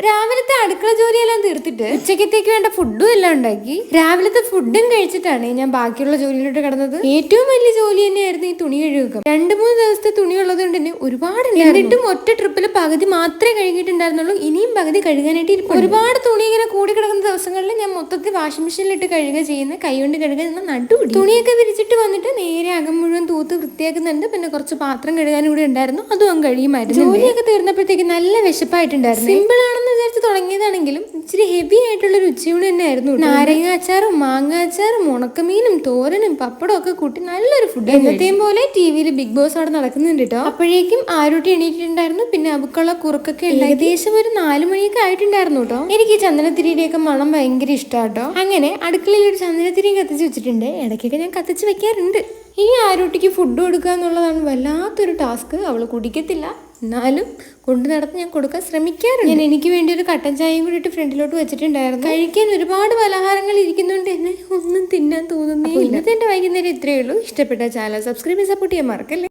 രാവിലത്തെ അടുക്കള ജോലിയെല്ലാം തീർത്തിട്ട് ഉച്ചക്കത്തേക്ക് വേണ്ട ഫുഡും എല്ലാം ഉണ്ടാക്കി. രാവിലത്തെ ഫുഡും കഴിച്ചിട്ടാണ് ഞാൻ ബാക്കിയുള്ള ജോലിയിലോട്ട് കടന്നത്. ഏറ്റവും വലിയ ജോലി തന്നെയായിരുന്നു ഈ തുണി കഴുകുക. രണ്ട് മൂന്ന് ദിവസത്തെ തുണി ഉള്ളത് കൊണ്ട് തന്നെ ഒരുപാട് എന്നിട്ടും ഒറ്റ ട്രിപ്പിൽ പകുതി മാത്രമേ കഴുകിയിട്ടുണ്ടായിരുന്നുള്ളൂ. ഇനിയും പകുതി കഴുകാനായിട്ട് ഇരിക്കും ഒരുപാട് തുണി ഇങ്ങനെ കൂടി കിടക്കുന്ന ദിവസങ്ങളിൽ ഞാൻ മൊത്തത്തിൽ വാഷിംഗ് മെഷീനിലിട്ട് കഴുകുക ചെയ്യുന്ന കൈകൊണ്ട് കഴുകുക എന്ന നടുപിടി. തുണിയൊക്കെ വിരിച്ചിട്ട് വന്നിട്ട് നേരെ അകം മുഴുവൻ തൂത്ത് വൃത്തിയാക്കുന്നുണ്ട്. പിന്നെ കുറച്ച് പാത്രം കഴുകാനും കൂടി ഉണ്ടായിരുന്നു. അതും അങ്ങ് കഴിയുമായിരുന്നു ജോലിയൊക്കെ തീർന്നപ്പോഴത്തേക്ക് നല്ല വിശപ്പായിട്ടുണ്ടായിരുന്നു. സിമ്പിൾ ഹെവി ആയിട്ടുള്ള ഒരു ഉച്ചയൂണ് തന്നെ ആയിരുന്നു നാരങ്ങ അച്ചാറും മാങ്ങ അച്ചാറും ഉണക്കമീനും തോരനും പപ്പടവും ഒക്കെ കൂട്ടി നല്ലൊരു ഫുഡ് എന്നത്തെയും പോലെ ടി വിയിൽ ബിഗ് ബോസ് അവിടെ നടക്കുന്നുണ്ട് കേട്ടോ. അപ്പോഴേക്കും ആരോട്ടി എണീറ്റിട്ടുണ്ടായിരുന്നു. പിന്നെ അവക്കുള്ള കുറുക്കൊക്കെ ഏകദേശം ഒരു നാല് മണിയൊക്കെ ആയിട്ടുണ്ടായിരുന്നു കേട്ടോ. എനിക്ക് ചന്ദനത്തിരിയുടെയൊക്കെ മണം ഭയങ്കര ഇഷ്ടമാട്ടോ അങ്ങനെ അടുക്കളയിൽ ഒരു ചന്ദനത്തിരി കത്തിച്ച് വെച്ചിട്ടുണ്ട്. ഇടയ്ക്കൊക്കെ ഞാൻ കത്തിച്ച് വെക്കാറുണ്ട്. ഈ ആരോട്ടിക്ക് ഫുഡ് കൊടുക്കുക എന്നുള്ളതാണ് വല്ലാത്തൊരു ടാസ്ക് അവൾ കുടിക്കത്തില്ല. എന്നാലും കൊണ്ടു നടന്ന് ഞാൻ കൊടുക്കാൻ ശ്രമിക്കാറുണ്ട്. ഞാൻ എനിക്ക് വേണ്ടി ഒരു കട്ടൻ ചായയും കൂടി ഇട്ട് ഫ്രണ്ടിലോട്ട് വെച്ചിട്ടുണ്ടായിരുന്നു. കഴിക്കാൻ ഒരുപാട് പലഹാരങ്ങൾ ഇരിക്കുന്നുണ്ട്. എന്നെ ഒന്നും തിന്നാൻ തോന്നുന്നേ ഇന്നത്തെ എന്റെ വൈകുന്നേരം ഇത്രയേ ഉള്ളൂ. ഇഷ്ടപ്പെട്ട ചാനൽ സബ്സ്ക്രൈബ് സപ്പോർട്ട് ചെയ്യാൻ മറക്കല്ലേ?